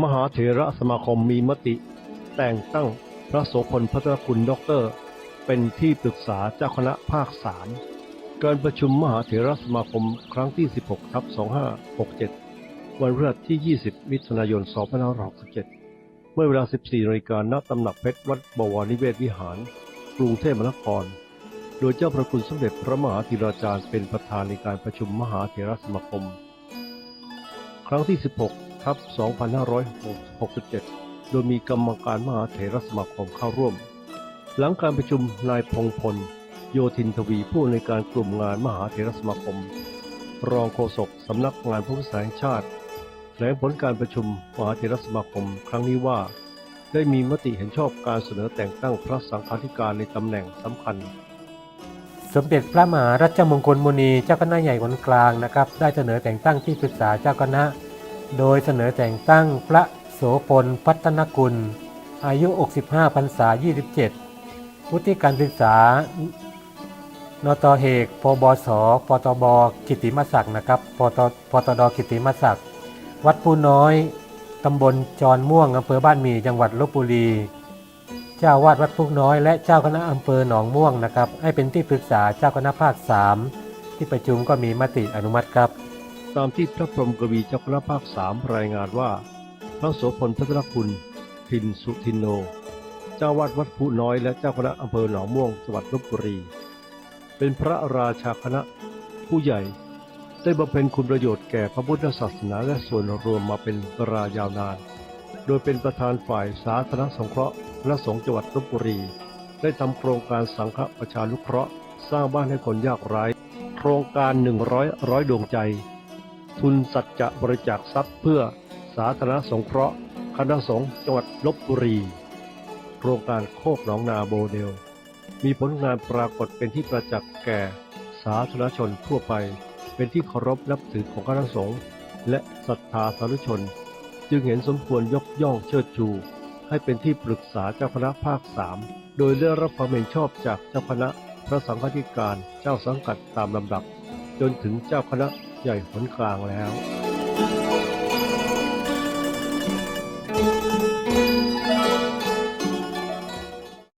มหาเถระสมาคมมีมติ แต่งตั้งพระโสพลพัฒนคุณด็อกเตอร์ เป็นที่ปรึกษาเจ้าคณะภาคสามการประชุมมหาเถระสมาคมครั้งที่ 16ทับ2567 วันพฤหัสที่ 20 มิถุนายน 2567 เมื่อเวลา 14นาฬิกาณตำหนักเพชรวัดบวรนิเวศวิหาร กรุงเทพมหานคร โดยเจ้าพระคุณสมเด็จพระมหาธีราจารย์เป็นประธานในการประชุมมหาเถระสมาคม ครั้งที่ 16 ทับ2567 โดยมีกรรมการมหาเถรสมาคมเข้าร่วม หลังการประชุมนายพงพล โยธินทวีผู้ในวยการกลุ่มงานมหาเถรสมาคม รองโฆษกสำนักงานพระพุทธศาสนาชาติแถลงผลการประชุมมหาเถรสมาคมครั้งนี้ว่า ได้มีมติเห็นชอบการเสนอแต่งตั้งพระสังฆาธิการในตำแหน่งสำคัญสมเด็จพระมหารัชมงคลมุนีเจ้าคณะใหญ่คนกลางนะครับ ได้เสนอแต่งตั้งที่ปรึกษาเจ้าคณะ โดยเสนอแต่งตั้งพระโสพลพัฒนกุล อายุ 65พรรษา 27 วุฒิการศึกษา นตเอกพบสปตบกิติมศักดิ์นะครับปตปตดกิติมศักดิ์วัดผู้น้อย ตำบลจอนม่วงอำเภอบ้านมีจังหวัดลบบุรี เจ้าวาดวัดพุกน้อยและเจ้าคณะอำเภอหนองม่วงนะครับ ให้เป็นที่ปรึกษาเจ้าคณะภาค 3 ที่ประชุมก็มีมติอนุมัติครับ ตามที่พระพรหมกวีเจ้าคณะภาคสามรายงานว่า พระโสพลพัฒนคุณ ทินสุทินโน เจ้าวาดวัดผู้น้อยและเจ้าคณะอำเภอหนองม่วงจังหวัดลบบุรี เป็นพระราชาคณะผู้ใหญ่ ได้บำเพ็ญคุณประโยชน์แก่พระพุทธศาสนาและส่วนรวมมาเป็นเวลายาวนาน โดยเป็นประธานฝ่ายสาธารณสงเคราะห์คณะสงฆ์จังหวัดลบบุรี ได้ทำโครงการสังฆประชานุเคราะห์ สร้างบ้านให้คนยากไร้ โครงการ 100 ร้อยดวงใจ ทุนสัจจะบริจาคทรัพย์เพื่อสาธารณสงเคราะห์คณะสงฆ์จังหวัดลบบุรี โครงการโคกหนองนาโมเดล มีผลงานปรากฏเป็นที่ประจักษ์แก่สาธารณชนทั่วไป เป็นที่เคารพนับถือของคณะสงฆ์และศรัทธาสาธุชน จึงเห็นสมควรยกย่องเชิดชู ให้เป็นที่ปรึกษาเจ้าคณะภาคสามโดยได้รับความเห็นชอบจากเจ้าคณะพระสังฆาธิการเจ้าสังกัดตามลำดับ จนถึงเจ้าคณะ ใหญ่หนกลางแล้ว